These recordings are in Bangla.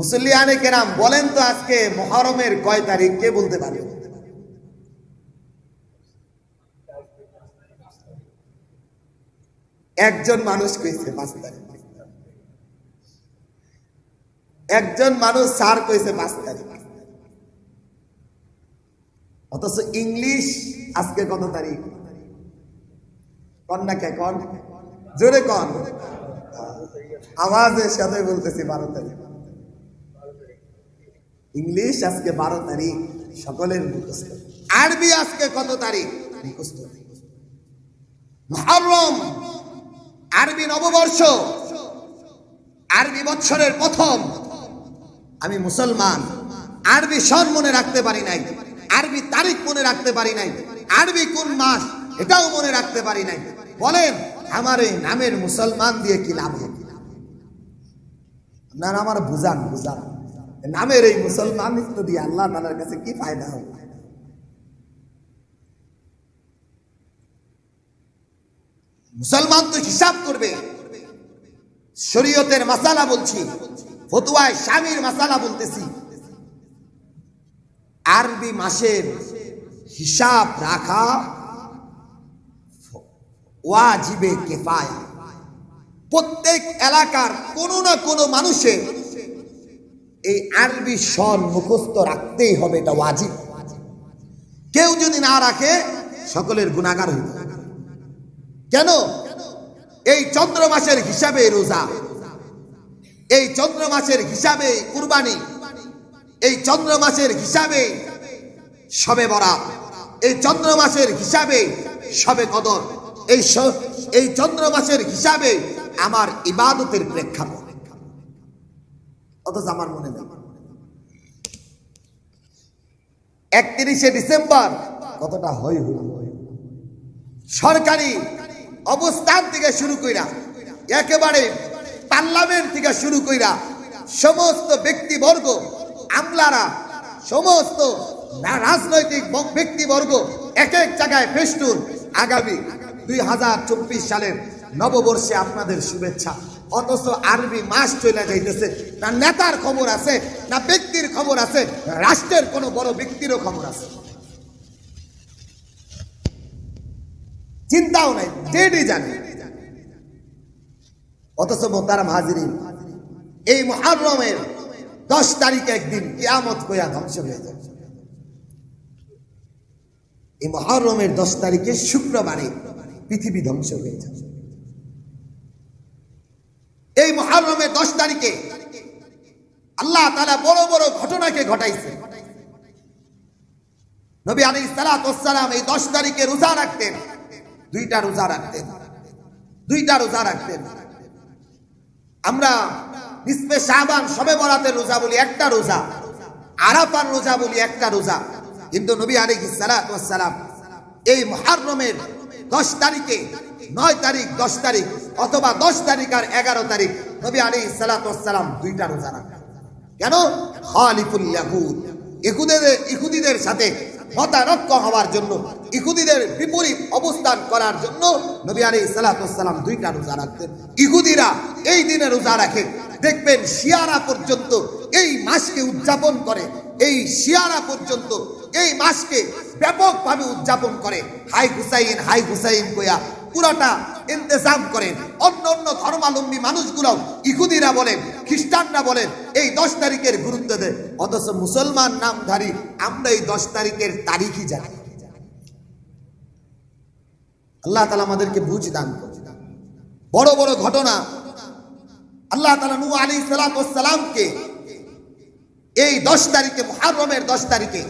মুসল্লিয়ানে কেরাম বলেন তো আজকে মহরমের কয় তারিখ, কে বলতে পারবে একজন মানুষ কইছে পাঁচ তারিখ। একজন মানুষ স্যার কইছে পাঁচ তারিখ। অথচ ইংলিশ আজকে কত তারিখ? কন না কে কন? জোরে কন। আওয়াজের সাথে বলতেছি বারো তারিখ। ইংলিশ আজকে বারো তারিখ, সকলের মুখস্থ। আরবি আজকে কত তারিখ? মুখস্থ। মহরম, আরবি নববর্ষ, আরবি বৎসরের প্রথম। আমি মুসলমান, আরবি সন মনে রাখতে পারি নাই, আরবি তারিখ মনে রাখতে পারি নাই, আরবি কোন মাস এটাও মনে রাখতে পারি নাই। বলেন, আমার এই নামের মুসলমান দিয়ে কি লাভ হবে? আপনারা আমার বুঝান বুঝান। নামের এই মুসলমান দিয়ে আল্লাহ তালার কাছে কি ফায়দা হবে মুসলমান তো হিসাব করবে। শরীয়তের মাসালা বলছি, ফতুয়ায় স্বামীর মাসালা বলতেছি। আরবি মাসের হিসাব রাখা ওয়াজিবে কেফায়া। প্রত্যেক এলাকার কোনো না কোনো মানুষের এই আরবি সন মুখস্থ রাখতেই হবে, এটা ওয়াজিব। কেউ যদি না রাখে, সকলের গুণাগার হইবে। কেন? এই চন্দ্র মাসের হিসাবে রোজা, এই চন্দ্র মাসের হিসাবে কুরবানি, এই চন্দ্র মাসের হিসাবে সবে বরাত, এই চন্দ্র মাসের হিসাবে সবে কদর, এই এই চন্দ্র মাসের হিসাবে আমার ইবাদতের প্রেক্ষাপট। অথচ আমার মনে নেই। একত্রিশে ডিসেম্বর, কতটা হই সরকারি অবস্থান থেকে শুরু কইরা, একেবারে পার্লামেন্ট থেকে শুরু কইরা, সমস্ত ব্যক্তিবর্গ, আমলারা, সমস্ত রাজনৈতিক ব্যক্তিবর্গ এক এক জায়গায় ফেস্টুন আগামী দুই হাজার চব্বিশ সালের নববর্ষে আপনাদের শুভেচ্ছা। অথচ আরবি মাস চলে যাইতেছে। না নেতার খবর আছে, না ব্যক্তির খবর আছে, রাষ্ট্রের কোনো বড় ব্যক্তিরও খবর আছে। চিন্তাও নাই ডেটই জানে। অথচ মোতারাম হাজিরিন, এই মহারমের দশ তারিখে একদিন কিয়ামত কইয়া ধ্বংস হয়ে যাবে। এই মহারমের দশ তারিখে শুক্রবারে পৃথিবী ধ্বংস হয়ে যাবে। এই মহারমের দশ তারিখে আল্লাহ তালা বড় বড় ঘটনাকে ঘটাইছে। নবী আলী সালাম এই দশ তারিখে রোজা রাখতেন। দুইটা রোজা রাখতেন। দুইটা রোজা রাখতেন। আমরা নিসবে শাহবান সবে বরাতের রোজা বলি একটা রোজা। আরাফার রোজা বলি একটা রোজা। কিন্তু নবী আলী সালাম এই মহারমের দশ তারিখে নয় তারিখ, দশ তারিখ অথবা দশ তারিখ আর এগারো তারিখ নবী আলী সালাম দুইটা রোজা রাখতেন কেন? খালিফুল ইয়াহুদ। ইহুদিদের সাথে মতানক্য হওয়ার জন্য, ইহুদিদের বিপরীত অবস্থান করার জন্য নবী আলী সালাতাম দুইটা রোজা রাখতেন। ইহুদিরা এই দিনে রোজা রাখে। দেখবেন শিয়ারা পর্যন্ত এই মাসকে উদযাপন করে। এই শিয়ারা পর্যন্ত এই মাসকে ব্যাপকভাবে উদযাপন করে। হাই হুসাইন হাই হুসাইন কইয়া পুরাটা ইন্তজাম করেন অন্য অন্য ধর্মাবলম্বী মানুষগুলো ইহুদিরা বলেন খ্রিস্টানরা বলেন এই দশ তারিখের গুরুত্ব দেয় অথচ মুসলমান নামধারী, আমরা এই দশ তারিখের তারিখই জানি আল্লাহ তালা আমাদেরকে বুঝ দান। বড় বড় ঘটনা আল্লাহ তালা নু আলী সালামকে এই দশ তারিখে মহারমের দশ তারিখে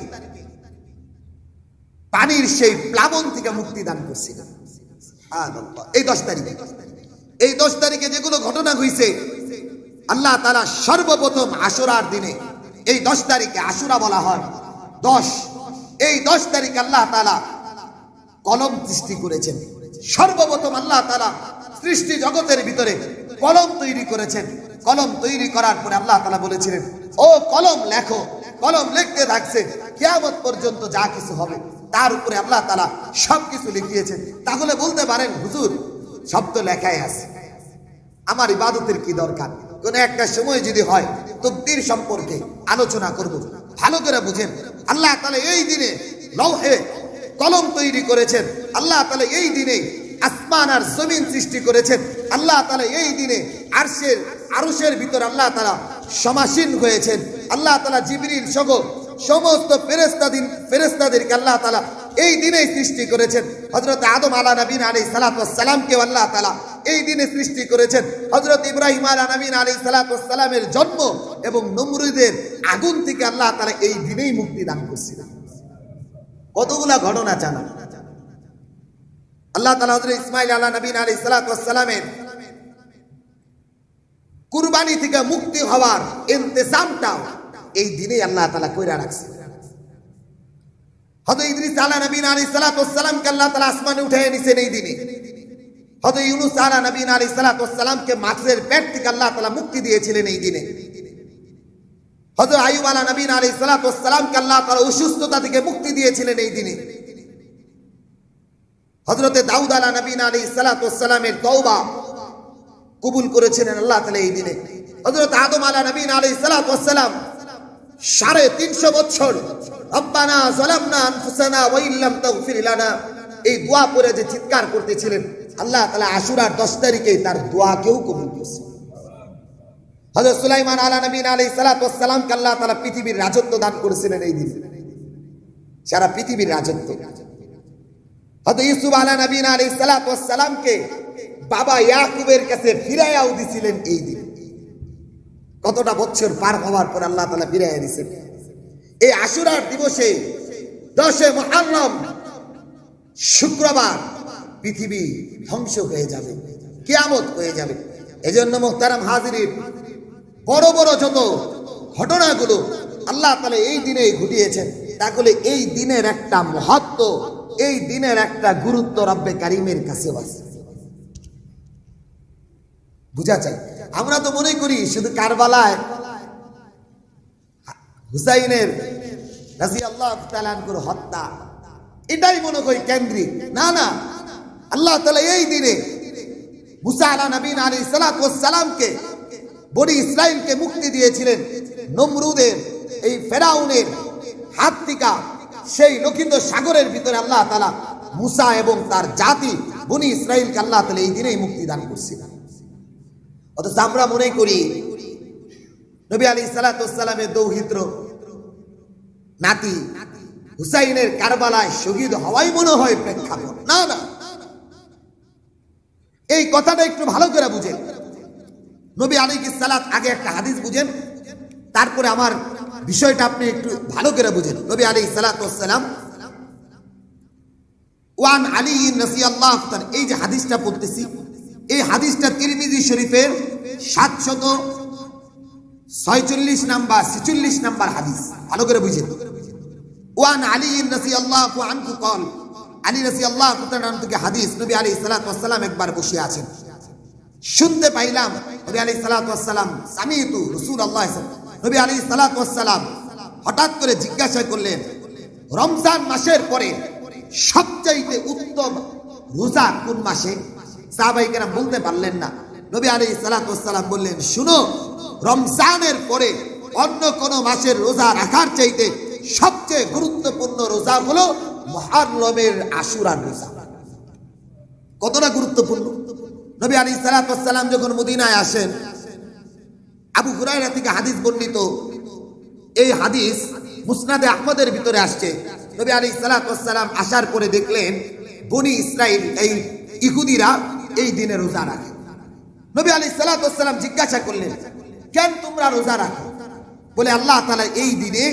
পানির সেই প্লাবন থেকে মুক্তি দান করছিলেন। এই দশ তারিখে, এই দশ তারিখে যেগুলো ঘটনা হয়েছে আল্লাহ তারা সর্বপ্রথম আশুরার দিনে, এই দশ তারিখে আশুরা বলা হয়, দশ। এই দশ তারিখে আল্লাহ তালা কলম সৃষ্টি করেছেন। সর্বপ্রথম আল্লাহ তালা সৃষ্টি জগতের ভিতরে কলম তৈরি করেছেন। কলম তৈরি করার পরে আল্লাহ তালা বলেছিলেন, ও কলম লেখো, কলম লিখতে থাকছে, কিয়ামত পর্যন্ত যা কিছু হবে। তার উপরে আল্লাহ তালা সবকিছু লিখিয়েছেন তাহলে বলতে পারেন, হুজুর, সব তো লেখাই আছে। আমার ইবাদতের কি দরকার? কোন একটা সময় যদি হয়, তকদির সম্পর্কে আলোচনা করব। ভালো করে বুঝেন, আল্লাহ তাআলা এই দিনে লৌহে কলম তৈরি করেছেন। আল্লাহ তাআলা এই দিনে আসমান আর জমিন সৃষ্টি করেছেন। আল্লাহ তাআলা এই দিনে আরশের আরশের ভিতর আল্লাহ তালা সমাসীন হয়েছেন। আল্লাহ তালা জিবরিল সহ সমস্ত ফেরেস্তাদিন ফেরেস্তাদেরকে আল্লাহ তাআলা এই দিনেই সৃষ্টি করেছেন। হযরত আদম আলা নবীন আলাইহিস সালাতু ওয়াস সালামকে আল্লাহ তাআলা এই দিনে সৃষ্টি করেছেন। হযরত ইব্রাহিম আলা নবীন আলাইহিস সালাতু ওয়াস সালামের জন্ম এবং নমরুদের আগুন থেকে আল্লাহ তাআলা এই দিনেই মুক্তি দান করছিলেন। কতগুলা ঘটনা জানা? আল্লাহ তালা হযরত ইসমাইল আলা নবীন আলাইহিস সালাতু ওয়াস কুরবানি থেকে মুক্তি হওয়ার ইন্তেজামটাও এই দিনে আল্লাহ তাআলা কইরা রাখছে। হয়তো ইদ্রিস আলা নবীন আলাইহিস সালাতু ওয়াস সালামকে আল্লাহ তাআলা আসমানে উঠায় নিছেন এই দিনে। হয়তো ইউনুস আলা নবীন আলাইহিস সালাতু ওয়াস সালামকে মাছের পেট থেকে আল্লাহ তাআলা মুক্তি দিয়েছিলেন এই দিনে। হয়তো আইয়ুব আলা নবীন আলাইহিস সালাতু ওয়াস সালামকে আল্লাহ তাআলা অসুস্থতা থেকে মুক্তি দিয়েছিলেন এই দিনে। হযরতে দাউদ আলা নবীন আলাইহিস সালাতু ওয়াস সালামের কবুল করেছিলেন আল্লাহ তালা এই দিনে। হযরত আদম আলা নবীন আলাইহিস সালাতু ওয়াস সালাম সাড়ে তিনশো বছর। রব্বানা জালামনা আনফুসানা ওয়া ইল্লাম তাগফির এই দোয়া পড়ে যে চিৎকার করতেছিলেন, আল্লাহ তাআলা আশুরার 10 তারিখে তার দোয়া কেউ কবুল করেছে হযরত সুলাইমান আলা নবীন আলাইহিস সালাতু ওয়াস সালামকে আল্লাহ তাআলা পৃথিবীর রাজত্ব দান করেছিলেন এই দিনে। সারা পৃথিবীর রাজত্ব। হযরত ইউসুফ আলা নবীন আলাইহিস সালাতু বাবা ইয়াকুবের কাছে ফিরাইয়াও দিছিলেন এই দিন। কতটা বছর পার হওয়ার পর আল্লাহ তালা ফিরাইয়া দিছেন এই আশুরার দিবসে দশে মহারম শুক্রবার পৃথিবী ধ্বংস হয়ে যাবে, কিয়ামত হয়ে যাবে। এজন্য মোহতারাম হাজিরির বড় বড় যত ঘটনাগুলো আল্লাহ তালা এই দিনে ঘটিয়েছেন, তাহলে এই দিনের একটা মহত্ব, এই দিনের একটা গুরুত্ব রব্বে কারিমের কাছে আছে। বুঝা চাই আমরা তো মনে করি শুধু কারবালায়। হুসাইনের হত্যা। এটাই মনে করি কেন্দ্রিক। না না। আল্লাহ তালা এই দিনে সালামকে ইসরায়েলকে মুক্তি দিয়েছিলেন। নমরুদের, এই ফেরাউনের হাত সেই লক্ষিন্দ সাগরের ভিতরে আল্লাহ তালা মুসা এবং তার জাতি বনি ইসরায়েলকে আল্লাহ তালা এই দিনেই মুক্তি দান করছিলেন। অথচ আমরা মনে করি নবী আলী সালাতামের দৌহিত্র। নাতি হুসাইনের কারবালায় শহীদ হওয়াই মনে হয় প্রেক্ষাপট। না না। এই কথাটা একটু ভালো করে বুঝেন। নবী আলী সালাত আগে একটা হাদিস বুঝেন, তারপরে আমার বিষয়টা আপনি একটু ভালো করে বুঝেন। নবী আলী সালাতাম ওয়ান আলী নসি আল্লাহ এই যে হাদিসটা পড়তেছি এই হাদিসটা তিরমিজি শরীফের সাতশত ছয়চল্লিশ নাম্বার, ছেচল্লিশ নাম্বার হাদিস। ভালো করে বুঝেন। ওয়ান আলী নসি আল্লাহ আনকু কল, আলী নসি আল্লাহ থেকে হাদিস নবী আলী সালাতাম একবার বসে আছেন। শুনতে পাইলাম নবী আলী সালাতাম সামিতু রসুল আল্লাহ নবী আলী সালাতাম হঠাৎ করে জিজ্ঞাসা করলেন, রমজান মাসের পরে সবচাইতে উত্তম রোজা কোন মাসে? সাহাবাইকেরা বলতে পারলেন না। নবী আলী সালাতাম বললেন, শুনো, রমজানের পরে অন্য কোন মাসের রোজা রাখার চাইতে সবচেয়ে গুরুত্বপূর্ণ রোজা হলো মহারমের আশুরার রোজা। কতটা গুরুত্বপূর্ণ? নবী আলী সালাতাম যখন মদিনায় আসেন, আবু হুরাইরা থেকে হাদিস বর্ণিত, এই হাদিস মুসনাদে আহমদের ভিতরে আসছে। নবী আলী সালাতাম আসার পরে দেখলেন, বনি ইসরাইল, এই ইহুদিরা এই দিনে রোজা রাখে। নবী আলী সালাতাম জিজ্ঞাসা করলেন, কেন তোমরা রোজা রাখো? বলে, আল্লাহ তালা এই দিনে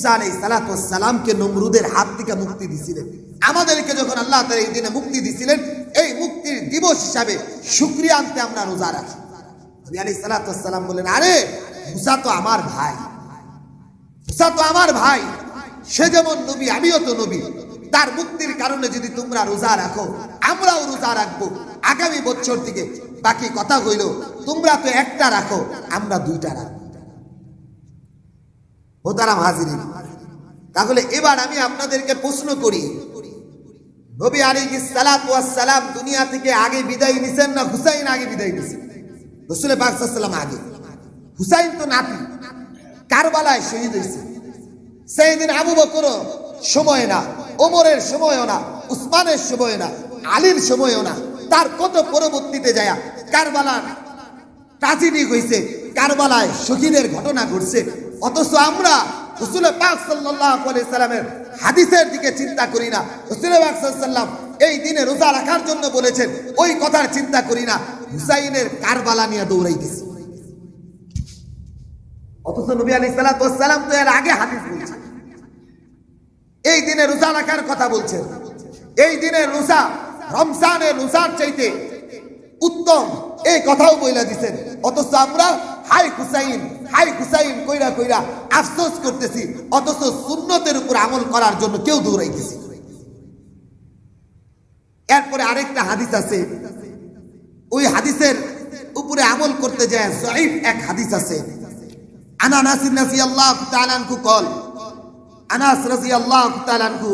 সালাতামকে নমরুদের হাত থেকে মুক্তি দিছিলেন আমাদেরকে যখন আল্লাহ তালা এই দিনে মুক্তি দিছিলেন এই মুক্তির দিবস হিসাবে শুক্রিয়া আনতে আমরা রোজা রাখি। নবী আলী বললেন, আরে তো আমার ভাই। তো আমার ভাই। সে যেমন নবী, আমিও তো নবী। তার মুক্তির কারণে যদি তোমরা রোজা রাখো, আমরাও রোজা রাখব। আগামী বছর থেকে বাকি কথা হইল, তোমরা তো একটা রাখো, আমরা দুইটা রাখব। মোতারাম হাজির তাহলে এবার আমি আপনাদেরকে প্রশ্ন করি, নবী আলী সালাম দুনিয়া থেকে আগে বিদায় নিছেন না হুসাইন আগে বিদায় নিছেন? রসুলের বাকসাল্লাম আগে। হুসাইন তো নাতি, কারবালায় শহীদ হয়েছে। সেই দিন আবু বকর সময় না। ওমরের সময়ও না, উসমানের সময়ও না, আলীর সময়ও না, তার কত পরবর্তীতে যায়, কারবালার ট্রাজেডি হয়েছে কারবালায় শহীদের ঘটনা ঘটছে। অথচ আমরা রসুল পাক সাল্লামের হাদিসের দিকে চিন্তা করি না। রসুল পাক সাল্লাম এই দিনে রোজা রাখার জন্য বলেছেন, ওই কথার চিন্তা করি না, হুসাইনের কারবালা নিয়ে দৌড়াইতেছি অথচ নবী আলাইহিস সালাম তো এর আগে হাদিস বলছেন এই দিনে রোজা রাখার কথা বলছেন। এই দিনে রোজা রমজানের রোজার চাইতে উত্তম। এই কথাও বইলা দিছেন। অথচ আমরা হাই হুসাইন হাই হুসাইন কইরা কইরা আফসোস করতেছি। অথচ সুন্নতের উপর আমল করার জন্য কেউ দৌড়াইতেছি। এরপরে আরেকটা হাদিস আছে। ওই হাদিসের উপরে আমল করতে যায় জয়ীফ এক হাদিস আছে। আনা নাসির নাসি আল্লাহ তালানকু কল আনাস রাজি আল্লাহ তালানকু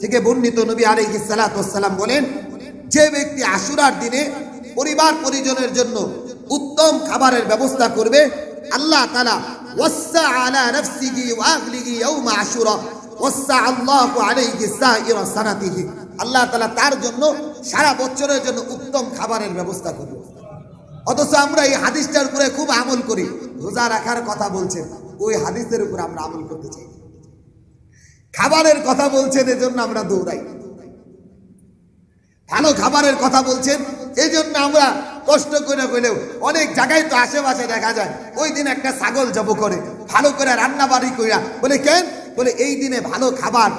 থেকে বর্ণিত নবী আলাইহিস সালাতু ওয়াসসালাম বলেন, যে ব্যক্তি আশুরার দিনে পরিবার পরিজনের জন্য উত্তম খাবারের ব্যবস্থা করবে, আল্লাহ তাআলা ওয়াসা আলা ইয়াউমা আশুরা ওয়াসা আল্লাহু আলাইহি সাইরা সানাতিহি। আল্লাহ তাআলা তার জন্য সারা বছরের জন্য উত্তম খাবারের ব্যবস্থা করবে। অথচ আমরা এই হাদিসটার উপরে খুব আমল করি। রোজা রাখার কথা বলছেন, ওই হাদিসের উপর আমরা আমল করতে চাই। খাবারের কথা বলছেন, এজন্য আমরা দৌড়াই। ভালো খাবারের কথা বলছেন এই জন্য আমরা কষ্ট করে হইলেও অনেক জায়গায় তো আশেপাশে দেখা যায়, ওই দিন একটা ছাগল জব করে, ভালো করে রান্না বাড়ি কইরা বলে, কেন? বলে, এই দিনে ভালো খাবার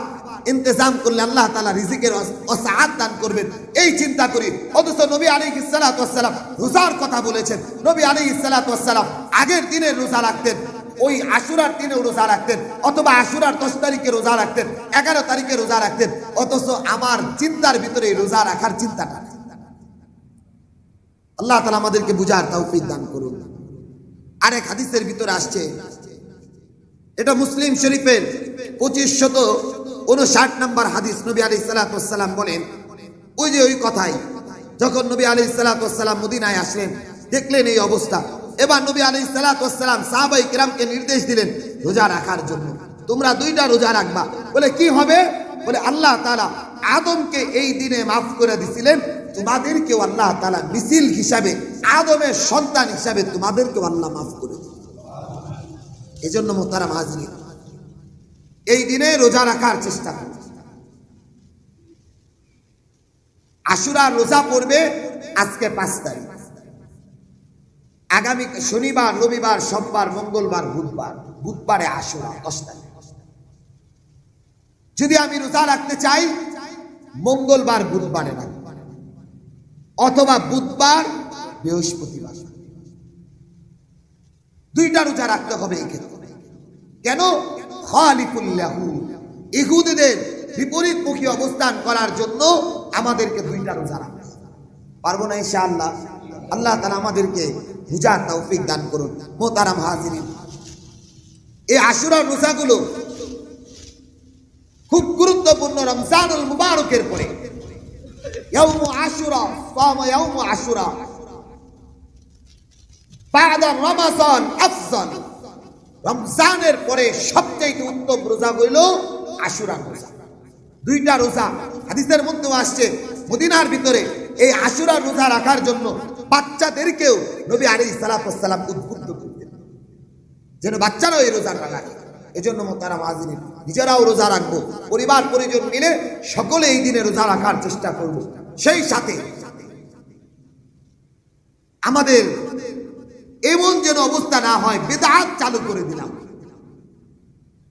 ইন্তজাম করলে আল্লাহ তালা রিজিকের অসাহাত দান করবেন। এই চিন্তা করি। অথচ নবী আলী ইসালাতাম রোজার কথা বলেছেন। নবী আলী ইসালাতাম আগের দিনে রোজা রাখতেন ওই আশুরার দিনে রোজা রাখতেন, অথবা আশুরার দশ তারিখে রোজা রাখতেন, এগারো তারিখে রোজা রাখতেন, অথচ আমার চিন্তার ভিতরে রোজা রাখার চিন্তাটা। আল্লাহ তালা আমাদেরকে বুঝার তৌফিক দান করুন আরেক হাদিসের ভিতরে আসছে, এটা মুসলিম শরীফের পঁচিশ শত উনষাট নম্বর হাদিস, নবী আলী সালাতাম বলেন, ওই যে ওই কথাই, যখন নবী আলী সালাতাম মদিনায় আসলেন, দেখলেন এই অবস্থা এবার নবী আলী সালাতাম সাহাবাই কিরামকে নির্দেশ দিলেন রোজা রাখার জন্য। তোমরা দুইটা রোজা রাখবা। বলে, কি হবে? বলে, আল্লাহ তালা আদমকে এই দিনে মাফ করে দিছিলেন। তোমাদেরকেও আল্লাহ তালা মিছিল হিসাবে, আদমের সন্তান হিসাবে তোমাদেরকেও আল্লাহ মাফ করে দিন এই জন্য মোতারা মাহাজিনী এই দিনে রোজা রাখার চেষ্টা করবে আশুরা রোজা পড়বে আজকে পাঁচ তারিখ। আগামী শনিবার, রবিবার, সোমবার, মঙ্গলবার, বুধবার। বুধবারে আশুরা দশ যদি আমি রোজা রাখতে চাই, মঙ্গলবার, বুধবারে রাখব অথবা বুধবার, বৃহস্পতিবার। দুইটা রোজা রাখতে হবে এই ক্ষেত্রে। কেন? খালিকুল্লাহু। ইহুদিদের বিপরীতমুখী অবস্থান করার জন্য আমাদেরকে দুইটা রোজা রাখতে। পারব না ইনশাআল্লাহ? আল্লাহ তাআলা আমাদেরকে বুঝার তৌফিক দান করুন। মোতারাম হাজিরিন। এই আশুরার রোজাগুলো খুব গুরুত্বপূর্ণ রমজানুল মুবারকের পরে। রমজানের পরে সবচেয়ে উত্তম রোজা হইল আশুরা রোজা। দুইটা রোজা হাদিসের মধ্যে আসছে। মদিনার ভিতরে এই আশুরা রোজা রাখার জন্য বাচ্চাদেরকেও নবী আলী সালাতাম উদ্বুদ্ধ করতেন। যেন বাচ্চারাও এই রোজাটা রাখে। এজন্য তারা মাজিনী নিজেরাও রোজা রাখব। পরিবার, পরিজন মিলে সকলে এই দিনে রোজা রাখার চেষ্টা করব। সেই সাথে আমাদের এমন যেন অবস্থা না হয়, বেদাত চালু করে দিলাম।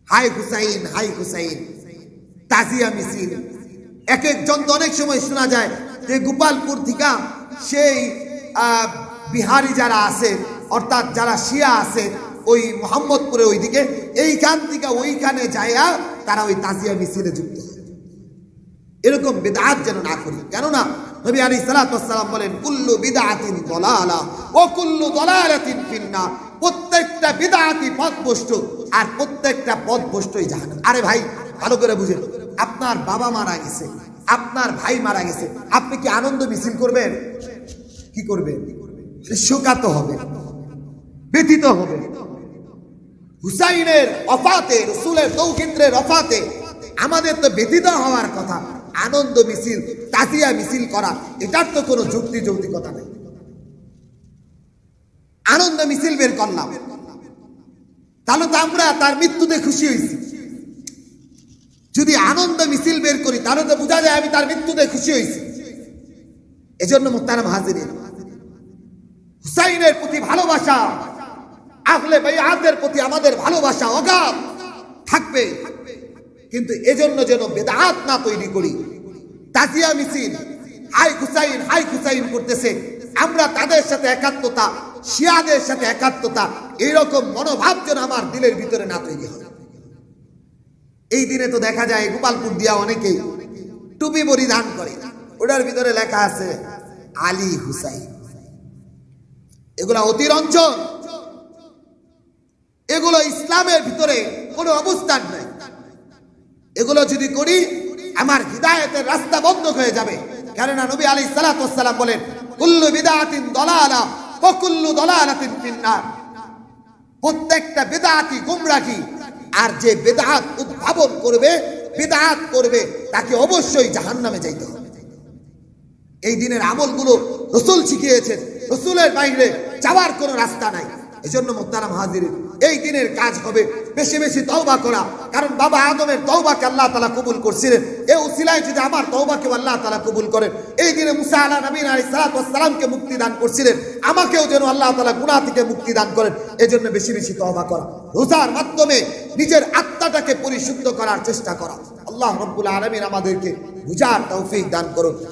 হাই হুসাইন হাই হুসাইন, তাজিয়া মিছিল। এক একজন অনেক সময় শোনা যায় যে গোপালপুর থেকে সেই বিহারি যারা আছে, অর্থাৎ যারা শিয়া আছে, ওই মোহাম্মদপুরে ওইদিকে, এইখান থেকে ওইখানে যাইয়া তারা ওই তাজিয়া মিছিলে যুক্ত এরকম বিদআত যেন না করি। কেননা নবী আলী সালাতাম বলেন, কুল্লু বিদআতিন দলালা ও কুল্লু দলালাতিন ফিন্নার। প্রত্যেকটা বিদআতি পথভ্রষ্ট, আর প্রত্যেকটা পথভ্রষ্টই জাহান্নাম। আরে ভাই, ভালো করে বুঝেন। আপনার বাবা মারা গেছে, আপনার ভাই মারা গেছে, আপনি কি আনন্দ মিছিল করবেন? কি করবেন শোকাত হবে, ব্যথিত হবে। হুসাইনের অফাতে, রসুলের তৌকিন্দ্রের অফাতে আমাদের তো ব্যতীত হওয়ার কথা, আনন্দ মিছিল, তাজিয়া মিছিল করা, এটার তো কোনো যুক্তি যৌক্তিকতা নেই। আনন্দ মিছিল বের করলাম। তাহলে তো আমরা তার মৃত্যুতে খুশি হয়েছি। যদি আনন্দ মিছিল বের করি, তাহলে তো বোঝা যায় আমি তার মৃত্যুতে খুশি হয়েছি। এজন্য মোত্তারাম হাজির হুসাইনের প্রতি ভালোবাসা, আহলে বাইআতের প্রতি আমাদের ভালোবাসা অগাধ থাকবে। কিন্তু এজন্য যেন বেদাত না তৈরি করি। তাজিয়া মিছিল, হাই হুসাইন হাই হুসাইন করতেছে। আমরা তাদের সাথে একাত্মতা, শিয়াদের সাথে একাত্মতা, এইরকম মনোভাব যেন আমার দিলের ভিতরে না তৈরি হয়। এই দিনে তো দেখা যায় গোপালপুর দিয়া অনেকেই টুপি পরিধান করে। ওটার ভিতরে লেখা আছে, আলী হুসাইন। এগুলা অতিরঞ্জন। এগুলো ইসলামের ভিতরে কোনো অবস্থান নাই। এগুলো যদি করি, আমার হৃদায়তের রাস্তা বন্ধ হয়ে যাবে। কেননা নবী আলী সালাতাম বলেন, কুল্লু বিদাতিন দলালা ও কুল্লু দলালাতিন ফিন্নার। প্রত্যেকটা বেদাতি গুমরাহি, আর যে বেদাত উদ্ভাবন করবে, বেদাত করবে, তাকে অবশ্যই জাহান্নামে যাইতে হবে। এই দিনের আমলগুলো রসুল শিখিয়েছেন, রসুলের বাইরে যাওয়ার কোনো রাস্তা নাই। এজন্য মোত্তারাম হাজির এই দিনের কাজ হবে বেশি বেশি তওবা করা। কারণ বাবা আদমের তওবাকে আল্লাহ তালা কবুল করছিলেন। এ উসিলায় যদি আমার তওবাকে আল্লাহ তালা কবুল করেন, এই দিনে মুসা নবীন আলী সালাতামকে মুক্তি দান করছিলেন। আমাকেও যেন আল্লাহ তালা গুনাহ থেকে মুক্তি দান করেন। এজন্য বেশি বেশি তওবা করা। রোজার মাধ্যমে নিজের আত্মাটাকে পরিশুদ্ধ করার চেষ্টা করা। আল্লাহ রব্বুল আলমিন আমাদেরকে বুঝার তৌফিক দান করুন।